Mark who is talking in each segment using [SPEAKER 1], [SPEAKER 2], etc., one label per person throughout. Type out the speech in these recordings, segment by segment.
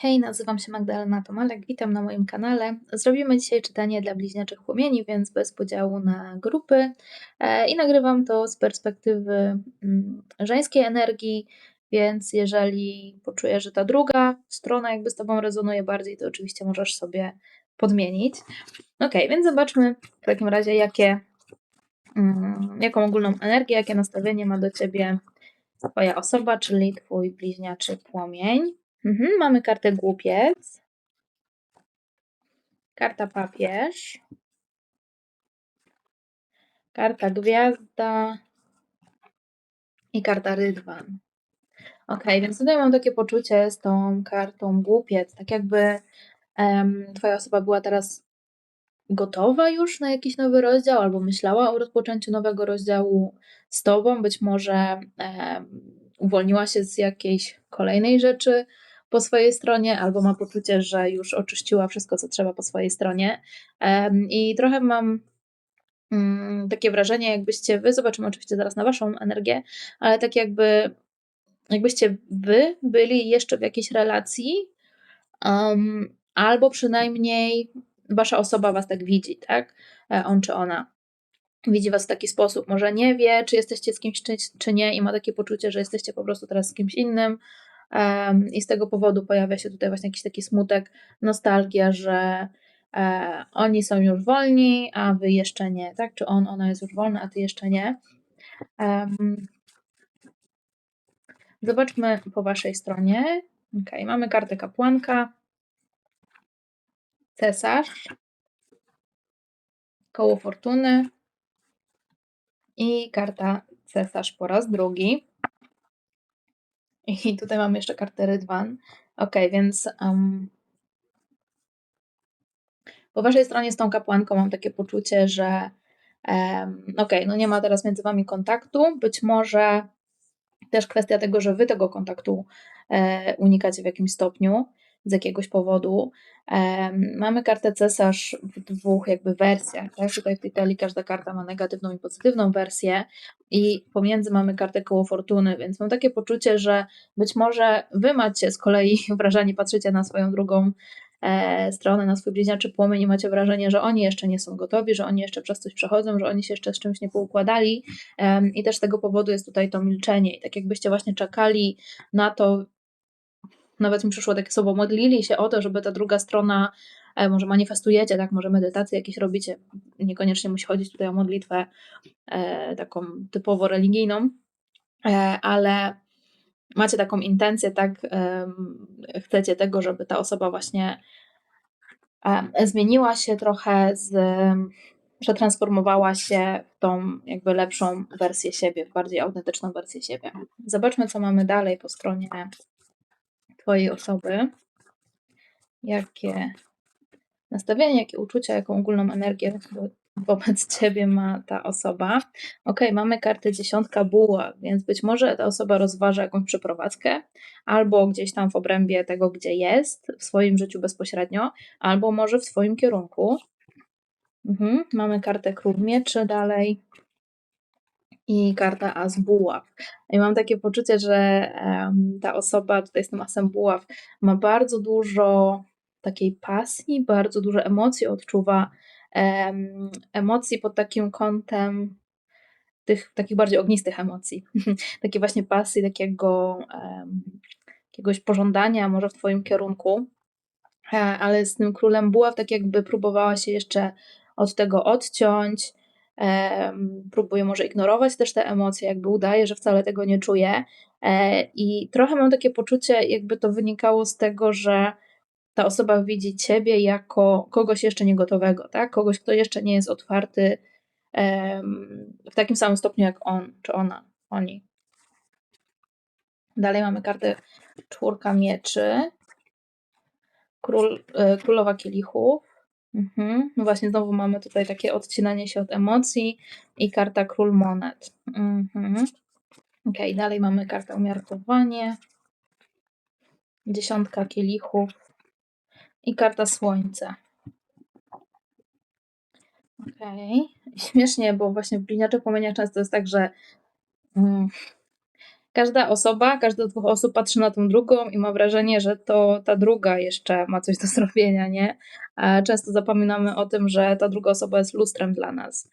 [SPEAKER 1] Hej, nazywam się Magdalena Tomalek, witam na moim kanale. Zrobimy dzisiaj czytanie dla bliźniaczych płomieni, więc bez podziału na grupy. E, I nagrywam to z perspektywy mm, żeńskiej energii, więc jeżeli poczujesz, że ta druga strona jakby z Tobą rezonuje bardziej, to oczywiście możesz sobie podmienić. Ok, więc zobaczmy w takim razie, jakie, mm, jaką ogólną energię, jakie nastawienie ma do Ciebie Twoja osoba, czyli Twój bliźniaczy płomień. Mhm, mamy kartę głupiec. Karta papież. Karta gwiazda. I karta rydwan. Ok, więc tutaj mam takie poczucie z tą kartą głupiec, tak jakby um, twoja osoba była teraz gotowa już na jakiś nowy rozdział, albo myślała o rozpoczęciu nowego rozdziału z tobą, być może um, uwolniła się z jakiejś kolejnej rzeczy, po swojej stronie, albo ma poczucie, że już oczyściła wszystko, co trzeba po swojej stronie. I trochę mam mm, takie wrażenie, jakbyście wy, zobaczymy oczywiście zaraz na waszą energię, ale tak jakby jakbyście wy byli jeszcze w jakiejś relacji, um, albo przynajmniej wasza osoba was tak widzi, tak? E, on czy ona widzi was w taki sposób. Może nie wie, czy jesteście z kimś, czy, czy nie, i ma takie poczucie, że jesteście po prostu teraz z kimś innym, i z tego powodu pojawia się tutaj właśnie jakiś taki smutek, nostalgia, że e, oni są już wolni, a wy jeszcze nie, tak? Czy on, ona jest już wolna, a ty jeszcze nie. Zobaczmy po waszej stronie. Ok, mamy kartę kapłanka, cesarz, koło fortuny i karta cesarz po raz drugi. I tutaj mamy jeszcze kartę Rydwan. Ok, więc um, po waszej stronie z tą kapłanką mam takie poczucie, że um, ok, no nie ma teraz między wami kontaktu. Być może też kwestia tego, że wy tego kontaktu e, unikacie w jakimś stopniu z jakiegoś powodu. Mamy kartę cesarz w dwóch jakby wersjach. Tak? Tutaj w tej talii każda karta ma negatywną i pozytywną wersję i pomiędzy mamy kartę koło fortuny, więc mam takie poczucie, że być może wy macie z kolei wrażenie, patrzycie na swoją drugą e, stronę, na swój bliźniaczy płomień i macie wrażenie, że oni jeszcze nie są gotowi, że oni jeszcze przez coś przechodzą, że oni się jeszcze z czymś nie poukładali i też z tego powodu jest tutaj to milczenie i tak jakbyście właśnie czekali na to, nawet mi przyszło takie słowo, modlili się o to, żeby ta druga strona, e, może manifestujecie, tak, może medytację jakieś robicie, niekoniecznie musi chodzić tutaj o modlitwę e, taką typowo religijną, e, ale macie taką intencję, tak, chcecie tego, żeby ta osoba właśnie zmieniła się trochę, z, przetransformowała się w tą jakby lepszą wersję siebie, w bardziej autentyczną wersję siebie. Zobaczmy, co mamy dalej po stronie Twojej osoby, jakie nastawienie, jakie uczucia, jaką ogólną energię wobec Ciebie ma ta osoba. Ok, mamy kartę dziesiątka buła, więc być może ta osoba rozważa jakąś przeprowadzkę, albo gdzieś tam w obrębie tego, gdzie jest, w swoim życiu bezpośrednio, albo może w swoim kierunku. Mhm. Mamy kartę król mieczy dalej i karta As Buław. I mam takie poczucie, że ta osoba, tutaj z tym Asem Buław, ma bardzo dużo takiej pasji, bardzo dużo emocji odczuwa, emocji pod takim kątem tych takich bardziej ognistych emocji. Takiej właśnie pasji, takiego jakiegoś pożądania może w Twoim kierunku. E, ale z tym królem buław tak jakby próbowała się jeszcze od tego odciąć, próbuje może ignorować też te emocje, jakby udaje, że wcale tego nie czuje. E, I trochę mam takie poczucie, jakby to wynikało z tego, że ta osoba widzi ciebie jako kogoś jeszcze niegotowego, tak? Kogoś, kto jeszcze nie jest otwarty w takim samym stopniu jak on czy ona, oni. Dalej mamy kartę czwórka mieczy, król, e, królowa kielichów, Mhm. No właśnie znowu mamy tutaj takie odcinanie się od emocji i karta król monet. Mhm. Ok, dalej mamy kartę umiarkowanie, dziesiątka kielichów i karta słońce. Ok, śmiesznie, bo właśnie w bliniaczych płomieniach często jest tak, że mm, każda osoba, każda z dwóch osób patrzy na tą drugą i ma wrażenie, że to ta druga jeszcze ma coś do zrobienia, nie? Często zapominamy o tym, że ta druga osoba jest lustrem dla nas.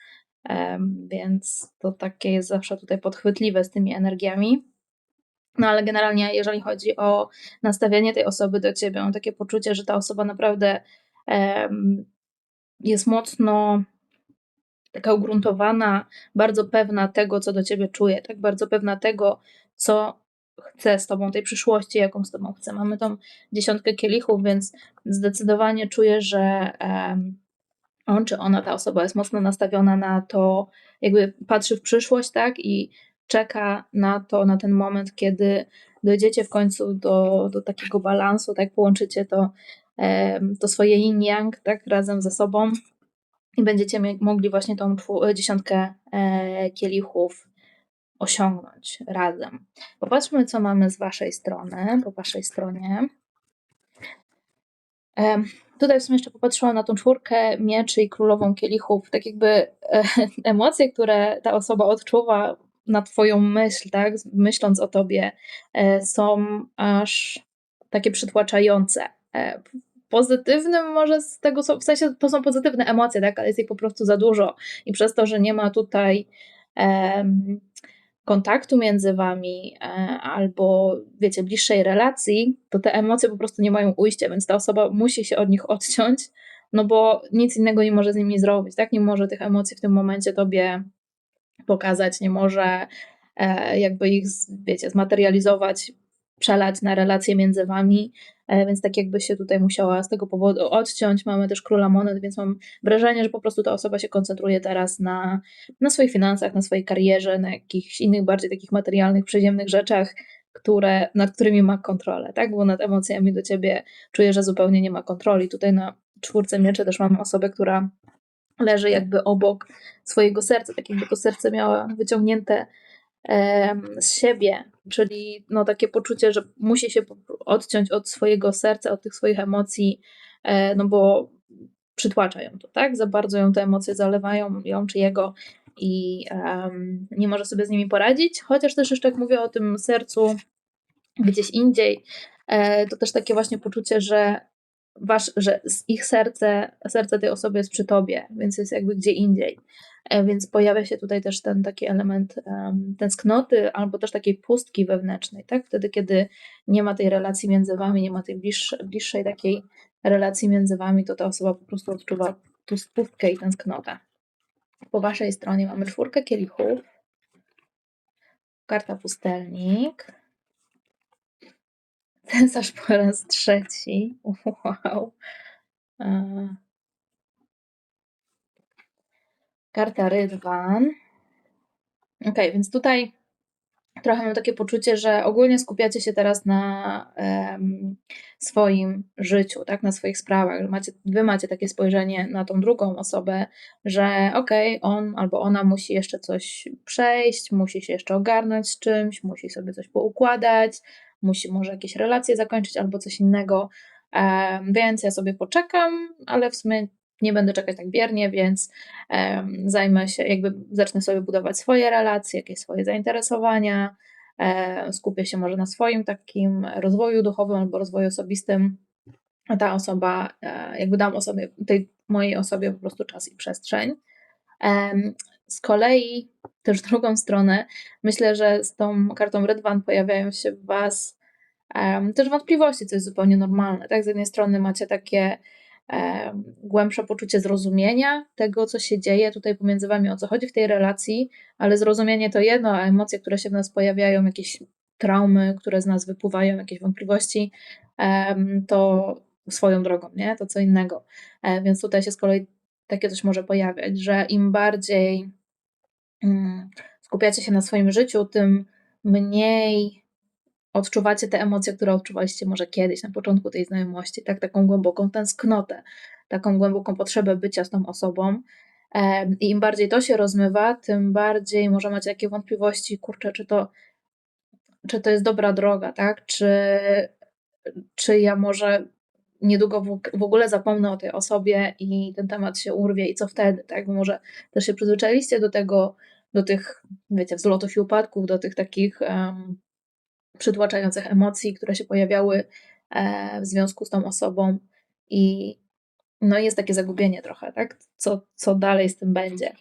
[SPEAKER 1] Więc to takie jest zawsze tutaj podchwytliwe z tymi energiami. No ale generalnie, jeżeli chodzi o nastawienie tej osoby do ciebie, mam takie poczucie, że ta osoba naprawdę jest mocno taka ugruntowana, bardzo pewna tego, co do ciebie czuje, tak bardzo pewna tego, co chce z tobą, tej przyszłości, jaką z tobą chce. Mamy tą dziesiątkę kielichów, więc zdecydowanie czuję, że on czy ona, ta osoba jest mocno nastawiona na to, jakby patrzy w przyszłość, tak, i czeka na to, na ten moment, kiedy dojdziecie w końcu do, do takiego balansu, tak, połączycie to, to swoje yin-yang, tak, razem ze sobą i będziecie mogli właśnie tą dziesiątkę e, kielichów osiągnąć razem. Popatrzmy, co mamy z Waszej strony, po Waszej stronie. Tutaj w sumie jeszcze popatrzyłam na tą czwórkę mieczy i królową kielichów, tak jakby e, emocje, które ta osoba odczuwa na twoją myśl, tak, myśląc o tobie, e, są aż takie przytłaczające. E, pozytywnym może z tego, w sensie to są pozytywne emocje, tak, ale jest ich po prostu za dużo i przez to, że nie ma tutaj um, kontaktu między wami e, albo, wiecie, bliższej relacji, to te emocje po prostu nie mają ujścia, więc ta osoba musi się od nich odciąć, no bo nic innego nie może z nimi zrobić, tak? Nie może tych emocji w tym momencie tobie pokazać, nie może e, jakby ich, wiecie, zmaterializować, przelać na relacje między wami, więc tak jakby się tutaj musiała z tego powodu odciąć. Mamy też króla monet, więc mam wrażenie, że po prostu ta osoba się koncentruje teraz na, na swoich finansach, na swojej karierze, na jakichś innych bardziej takich materialnych, przyziemnych rzeczach, które, nad którymi ma kontrolę, tak? Bo nad emocjami do ciebie czuje, że zupełnie nie ma kontroli. Tutaj na czwórce miecze też mamy osobę, która leży jakby obok swojego serca, tak jakby to serce miała wyciągnięte z siebie, czyli no takie poczucie, że musi się odciąć od swojego serca, od tych swoich emocji, e, no bo przytłacza ją to, tak? Za bardzo ją te emocje zalewają, ją czy jego i um, nie może sobie z nimi poradzić, chociaż też jeszcze jak mówię o tym sercu gdzieś indziej, e, to też takie właśnie poczucie, że wasz, że ich serce, serce tej osoby jest przy tobie, więc jest jakby gdzie indziej. E, więc pojawia się tutaj też ten taki element um, tęsknoty albo też takiej pustki wewnętrznej, tak? Wtedy, kiedy nie ma tej relacji między wami, nie ma tej bliższej, bliższej takiej relacji między wami, to ta osoba po prostu odczuwa pustkę i tęsknotę. Po waszej stronie mamy czwórkę kielichów, karta pustelnik, cesarz po raz trzeci, wow, Karta Rydwan. Ok, więc tutaj trochę mam takie poczucie, że ogólnie skupiacie się teraz na um, swoim życiu, tak, na swoich sprawach. Macie, wy macie takie spojrzenie na tą drugą osobę, że okej, okay, on albo ona musi jeszcze coś przejść, musi się jeszcze ogarnąć z czymś, musi sobie coś poukładać, musi może jakieś relacje zakończyć albo coś innego. Więc ja sobie poczekam, ale w sumie nie będę czekać tak biernie, więc zajmę się, jakby zacznę sobie budować swoje relacje, jakieś swoje zainteresowania, e, skupię się może na swoim takim rozwoju duchowym albo rozwoju osobistym, a ta osoba, e, jakby dam osobie, tej mojej osobie po prostu czas i przestrzeń. Z kolei też drugą stronę, myślę, że z tą kartą Red Van pojawiają się w Was um, też wątpliwości, co jest zupełnie normalne. Tak? Z jednej strony macie takie głębsze poczucie zrozumienia tego, co się dzieje tutaj pomiędzy wami, o co chodzi w tej relacji, ale zrozumienie to jedno, a emocje, które się w nas pojawiają, jakieś traumy, które z nas wypływają, jakieś wątpliwości, to swoją drogą, nie? To co innego. E, więc tutaj się z kolei takie coś może pojawiać, że im bardziej skupiacie się na swoim życiu, tym mniej odczuwacie te emocje, które odczuwaliście może kiedyś, na początku tej znajomości, tak? Taką głęboką tęsknotę, taką głęboką potrzebę bycia z tą osobą. I im bardziej to się rozmywa, tym bardziej może macie takie wątpliwości, kurczę, czy to, czy to jest dobra droga, tak? Czy, czy ja może niedługo w, ogóle zapomnę o tej osobie i ten temat się urwie i co wtedy, tak? Może też się przyzwyczailiście do tego, do tych, wiecie, wzlotów i upadków, do tych takich um, przytłaczających emocji, które się pojawiały e, w związku z tą osobą i no jest takie zagubienie trochę, tak? Co, co dalej z tym będzie?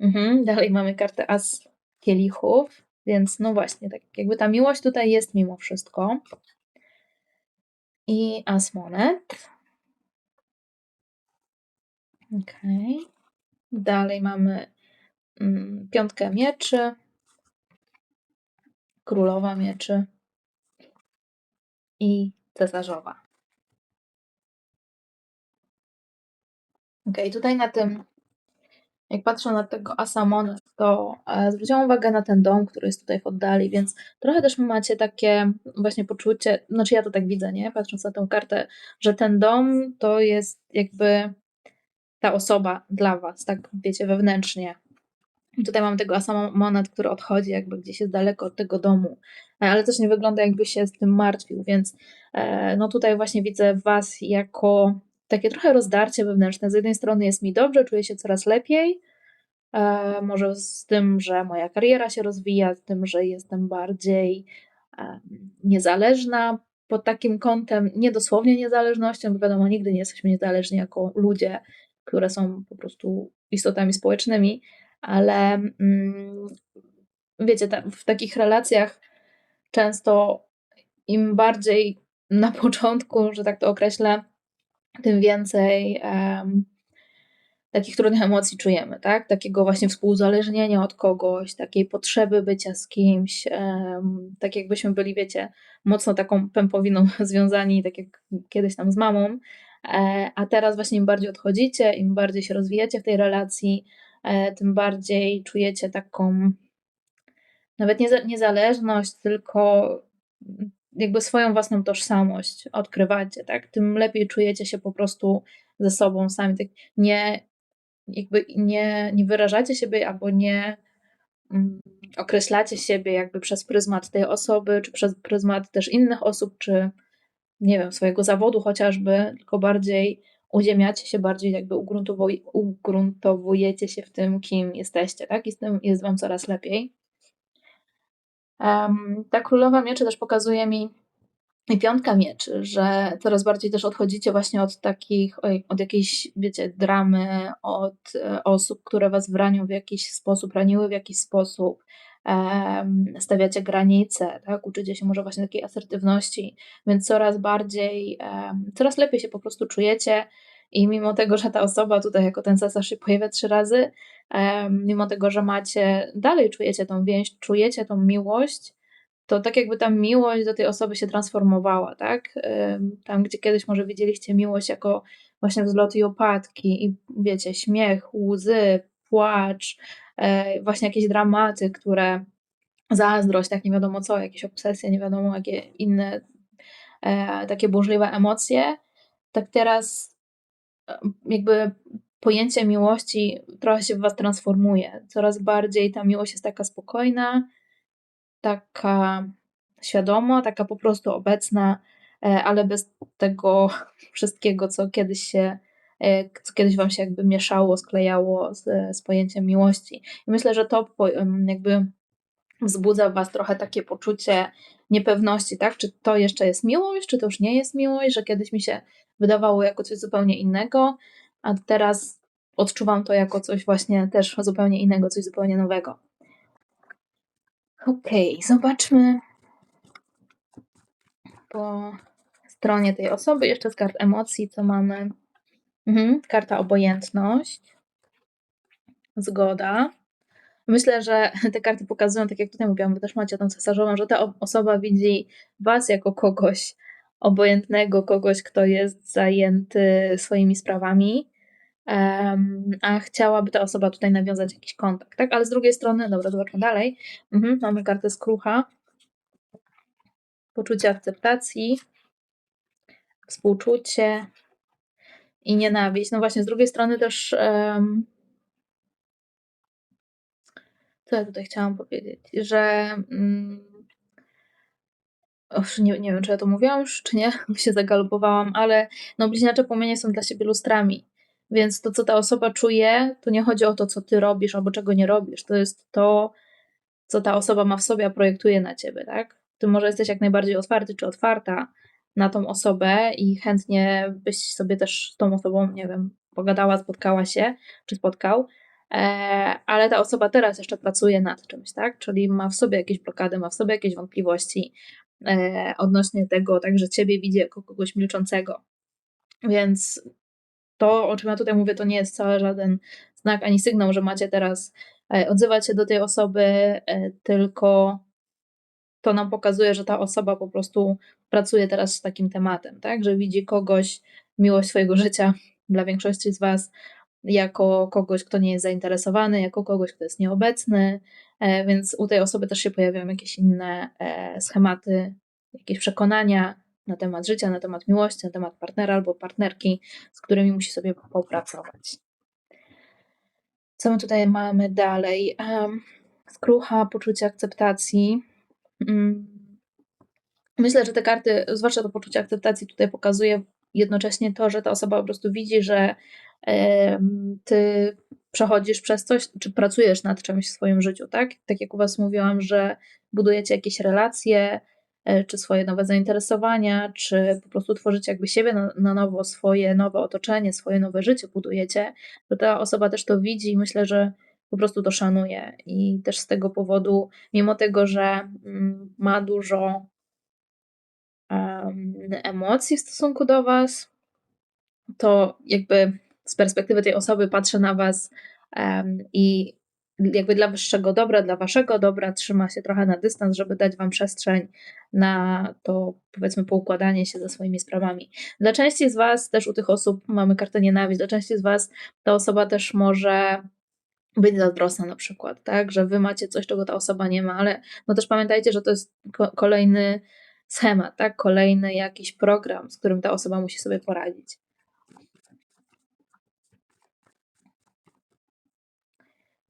[SPEAKER 1] Mhm. Dalej mamy kartę As kielichów, więc no właśnie, tak jakby ta miłość tutaj jest mimo wszystko. I As monet. Okej. Okay. Dalej mamy piątkę mieczy, królowa mieczy i cesarzowa. Ok, tutaj na tym, jak patrzę na tego Asamona, to e, zwróciłam uwagę na ten dom, który jest tutaj w oddali, więc trochę też macie takie właśnie poczucie, znaczy ja to tak widzę, nie? Patrząc na tę kartę, że ten dom to jest jakby ta osoba dla was, tak wiecie, wewnętrznie. Tutaj mam tego Asamonat, który odchodzi jakby gdzieś jest daleko od tego domu, e, ale też nie wygląda jakby się z tym martwił, więc e, no tutaj właśnie widzę was jako takie trochę rozdarcie wewnętrzne. Z jednej strony jest mi dobrze, czuję się coraz lepiej, e, może z tym, że moja kariera się rozwija, z tym, że jestem bardziej niezależna pod takim kątem, nie dosłownie niezależnością, bo wiadomo, nigdy nie jesteśmy niezależni jako ludzie, które są po prostu istotami społecznymi, ale mm, wiecie, w takich relacjach często im bardziej na początku, że tak to określę, tym więcej um, takich trudnych emocji czujemy, tak? Takiego właśnie współzależnienia od kogoś, takiej potrzeby bycia z kimś, um, tak jakbyśmy byli, wiecie, mocno taką pępowiną związani, tak jak kiedyś tam z mamą, e, a teraz właśnie im bardziej odchodzicie, im bardziej się rozwijacie w tej relacji, tym bardziej czujecie taką nawet nie niezależność, tylko jakby swoją własną tożsamość odkrywacie, tak? Tym lepiej czujecie się po prostu ze sobą sami. Tak nie, jakby nie, nie wyrażacie siebie albo nie mm, określacie siebie jakby przez pryzmat tej osoby, czy przez pryzmat też innych osób, czy nie wiem, swojego zawodu chociażby, tylko bardziej uziemiacie się, bardziej jakby ugruntowujecie się w tym, kim jesteście, tak? I z tym jest wam coraz lepiej. Ta królowa mieczy też pokazuje mi i piątka mieczy, że coraz bardziej też odchodzicie właśnie od takich, od jakiejś, wiecie, dramy, od e, osób, które was wranią w jakiś sposób, raniły w jakiś sposób, stawiacie granice, tak? uczycie się może właśnie takiej asertywności, więc coraz bardziej, coraz lepiej się po prostu czujecie i mimo tego, że ta osoba tutaj jako ten cesarz się pojawia trzy razy, mimo tego, że macie, dalej czujecie tą więź, czujecie tą miłość, to tak jakby ta miłość do tej osoby się transformowała, tak? Tam, gdzie kiedyś może widzieliście miłość jako właśnie wzloty i opadki i wiecie, śmiech, łzy, płacz, właśnie jakieś dramaty, które zazdrość, tak nie wiadomo co, jakieś obsesje, nie wiadomo jakie inne e, takie burzliwe emocje, tak teraz jakby pojęcie miłości trochę się w Was transformuje. Coraz bardziej ta miłość jest taka spokojna, taka świadoma, taka po prostu obecna, e, ale bez tego wszystkiego, co kiedyś się, e, co kiedyś Wam się jakby mieszało, sklejało z, z pojęciem miłości. I myślę, że to jakby wzbudza w Was trochę takie poczucie niepewności, tak? Czy to jeszcze jest miłość, czy to już nie jest miłość, że kiedyś mi się wydawało jako coś zupełnie innego, a teraz odczuwam to jako coś właśnie też zupełnie innego, coś zupełnie nowego. Okej, okay, zobaczmy po stronie tej osoby, jeszcze z kart emocji, co mamy. Mhm, karta obojętność, zgoda. Myślę, że te karty pokazują, tak jak tutaj mówiłam, wy też macie tą cesarzową, że ta osoba widzi was jako kogoś obojętnego, kogoś, kto jest zajęty swoimi sprawami, um, a chciałaby ta osoba tutaj nawiązać jakiś kontakt, tak? Ale z drugiej strony, dobra, zobaczmy dalej. Mhm, mamy kartę skrucha, poczucie akceptacji, współczucie i nienawiść. No właśnie, z drugiej strony też um, co ja tutaj chciałam powiedzieć, że mm, nie, nie wiem, czy ja to mówiłam już, czy nie, się zagalopowałam, ale no bliźniacze płomienie są dla siebie lustrami. Więc to, co ta osoba czuje, to nie chodzi o to, co ty robisz albo czego nie robisz. To jest to, co ta osoba ma w sobie, a projektuje na ciebie, tak? Ty może jesteś jak najbardziej otwarty czy otwarta na tą osobę i chętnie byś sobie też z tą osobą, nie wiem, pogadała, spotkała się, czy spotkał, e, ale ta osoba teraz jeszcze pracuje nad czymś, tak? Czyli ma w sobie jakieś blokady, ma w sobie jakieś wątpliwości e, odnośnie tego, tak, że ciebie widzi jako kogoś milczącego. Więc to, o czym ja tutaj mówię, to nie jest wcale żaden znak ani sygnał, że macie teraz e, odzywać się do tej osoby, tylko to nam pokazuje, że ta osoba po prostu pracuje teraz z takim tematem, tak? Że widzi kogoś, miłość swojego życia dla większości z Was, jako kogoś, kto nie jest zainteresowany, jako kogoś, kto jest nieobecny, e, więc u tej osoby też się pojawiają jakieś inne e, schematy, jakieś przekonania na temat życia, na temat miłości, na temat partnera albo partnerki, z którymi musi sobie popracować. Co my tutaj mamy dalej? Skrucha, poczucie akceptacji. Mm. Myślę, że te karty, zwłaszcza to poczucie akceptacji, tutaj pokazuje jednocześnie to, że ta osoba po prostu widzi, że ty przechodzisz przez coś, czy pracujesz nad czymś w swoim życiu, tak? Tak jak u Was mówiłam, że budujecie jakieś relacje, e, czy swoje nowe zainteresowania, czy po prostu tworzycie jakby siebie na, na nowo, swoje nowe otoczenie, swoje nowe życie budujecie, to ta osoba też to widzi i myślę, że po prostu to szanuje. I też z tego powodu, mimo tego, że mm, ma dużo emocji w stosunku do Was, to jakby z perspektywy tej osoby patrzę na Was i jakby dla wyższego dobra, dla waszego dobra trzyma się trochę na dystans, żeby dać wam przestrzeń na to, powiedzmy, poukładanie się ze swoimi sprawami. Dla części z was, też u tych osób mamy kartę nienawiść, dla części z was ta osoba też może być zazdrosna na przykład, tak, że wy macie coś, czego ta osoba nie ma, ale no też pamiętajcie, że to jest ko kolejny schemat, tak, kolejny jakiś program, z którym ta osoba musi sobie poradzić.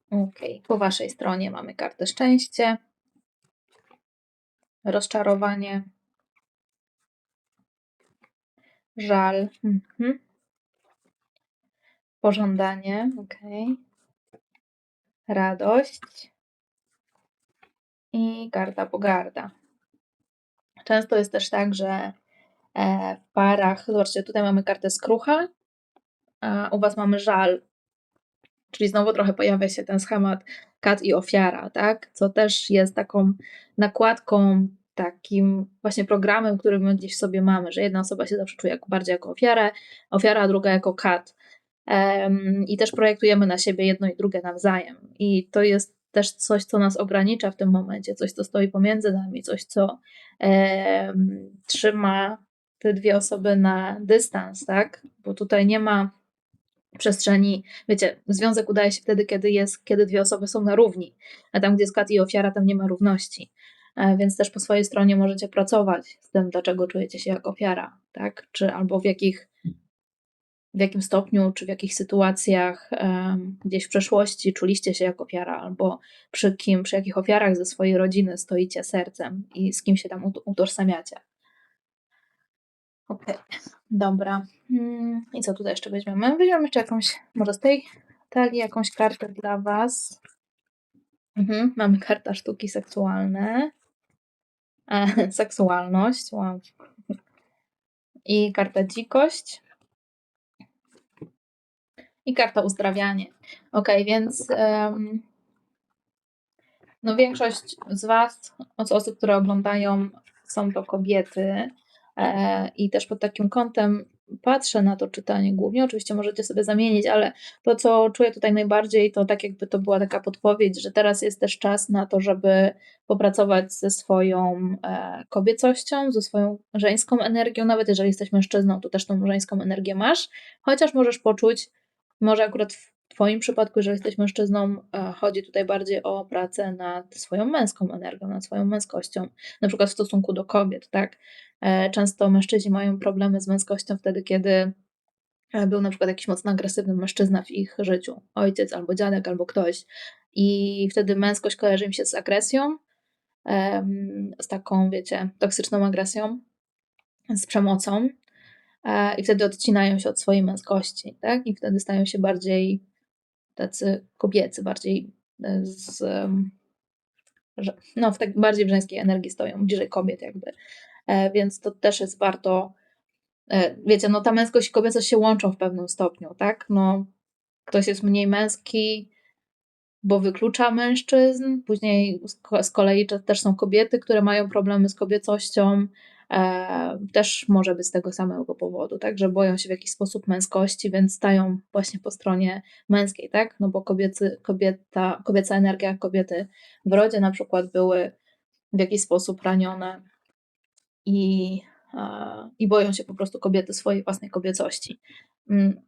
[SPEAKER 1] Ok, po waszej stronie mamy kartę szczęście, rozczarowanie, żal, mhm. pożądanie, ok radość i karta pogarda. Często jest też tak, że e, w parach, zobaczcie, tutaj mamy kartę skrucha, a u Was mamy żal, czyli znowu trochę pojawia się ten schemat kat i ofiara, tak? Co też jest taką nakładką, takim właśnie programem, który my gdzieś sobie mamy, że jedna osoba się zawsze czuje jako, bardziej jako ofiarę, ofiara, a druga jako kat i też projektujemy na siebie jedno i drugie nawzajem. I to jest też coś, co nas ogranicza w tym momencie, coś, co stoi pomiędzy nami, coś, co trzyma te dwie osoby na dystans, tak? Bo tutaj nie ma przestrzeni, wiecie, związek udaje się wtedy, kiedy jest, kiedy dwie osoby są na równi, a tam, gdzie jest kat i ofiara, tam nie ma równości. E, więc też po swojej stronie możecie pracować z tym, dlaczego czujecie się jak ofiara, tak? Czy albo w jakich w jakim stopniu czy w jakich sytuacjach um, gdzieś w przeszłości czuliście się jak ofiara, albo przy kim, przy jakich ofiarach ze swojej rodziny stoicie sercem i z kim się tam utożsamiacie. Okej, okay. dobra. Hmm, I co tutaj jeszcze weźmiemy? Weźmiemy jeszcze jakąś, może z tej talii jakąś kartę dla Was. Mhm, mamy karta sztuki seksualne. E, seksualność, wow. I karta dzikość i karta uzdrawianie. Ok, więc um, no większość z Was, z osób, które oglądają, są to kobiety e, i też pod takim kątem patrzę na to czytanie głównie. Oczywiście możecie sobie zamienić, ale to, co czuję tutaj najbardziej, to tak jakby to była taka podpowiedź, że teraz jest też czas na to, żeby popracować ze swoją e, kobiecością, ze swoją żeńską energią. Nawet jeżeli jesteś mężczyzną, to też tą żeńską energię masz, chociaż możesz poczuć, może akurat w Twoim przypadku, jeżeli jesteś mężczyzną, e, chodzi tutaj bardziej o pracę nad swoją męską energią, nad swoją męskością, na przykład w stosunku do kobiet, tak? E, często mężczyźni mają problemy z męskością wtedy, kiedy e, był na przykład jakiś mocno agresywny mężczyzna w ich życiu, ojciec albo dziadek albo ktoś, i wtedy męskość kojarzy im się z agresją, z taką, wiecie, toksyczną agresją, z przemocą. E, i wtedy odcinają się od swojej męskości, tak? I wtedy stają się bardziej tacy kobiecy, bardziej e, z, no, w tak bardziej w żeńskiej energii stoją, bliżej kobiet jakby. E, więc to też jest warto, wiecie, no ta męskość i kobiecość się łączą w pewnym stopniu, tak? No, ktoś jest mniej męski, bo wyklucza mężczyzn. Później z kolei też są kobiety, które mają problemy z kobiecością. E, też może być z tego samego powodu, tak, że boją się w jakiś sposób męskości, więc stają właśnie po stronie męskiej, tak, no bo kobiecy, kobieta, kobieca energia, kobiety w rodzie na przykład były w jakiś sposób ranione i, i boją się po prostu kobiety swojej własnej kobiecości. Mm,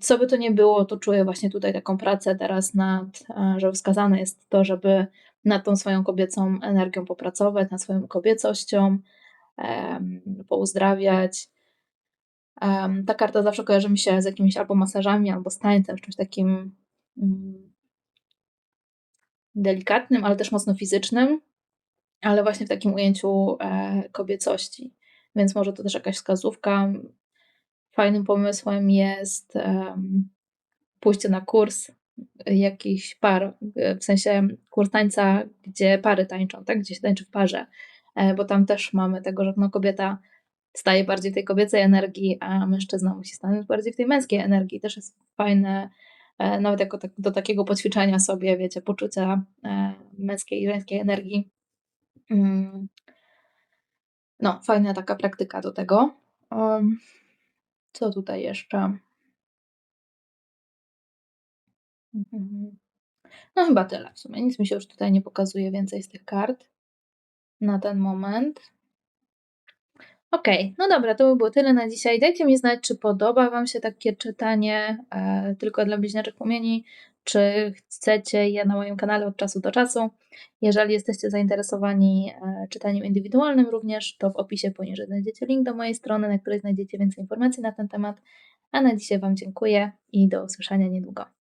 [SPEAKER 1] co by to nie było, to czuję właśnie tutaj taką pracę teraz nad, e, że wskazane jest to, żeby nad tą swoją kobiecą energią popracować, nad swoją kobiecością, pouzdrawiać. Ta karta zawsze kojarzy mi się z jakimiś albo masażami, albo z tańcem, czymś takim um, delikatnym, ale też mocno fizycznym, ale właśnie w takim ujęciu e, kobiecości. Więc może to też jakaś wskazówka, fajnym pomysłem jest pójście na kurs jakichś par, w sensie kurs tańca, gdzie pary tańczą, tak? gdzie się tańczy w parze, e, bo tam też mamy tego, że no, kobieta staje bardziej w tej kobiecej energii, a mężczyzna musi stanąć bardziej w tej męskiej energii. Też jest fajne, e, nawet jako tak, do takiego poćwiczenia sobie, wiecie, poczucia e, męskiej i żeńskiej energii. Mm. No, fajna taka praktyka do tego. Co tutaj jeszcze? Mhm. No chyba tyle w sumie. Nic mi się już tutaj nie pokazuje więcej z tych kart na ten moment. Okej, no dobra, to by było tyle na dzisiaj. Dajcie mi znać, czy podoba Wam się takie czytanie e, tylko dla bliźniaczych płomieni, czy chcecie je na moim kanale od czasu do czasu. Jeżeli jesteście zainteresowani e, czytaniem indywidualnym również, to w opisie poniżej znajdziecie link do mojej strony, na której znajdziecie więcej informacji na ten temat. A na dzisiaj Wam dziękuję i do usłyszenia niedługo.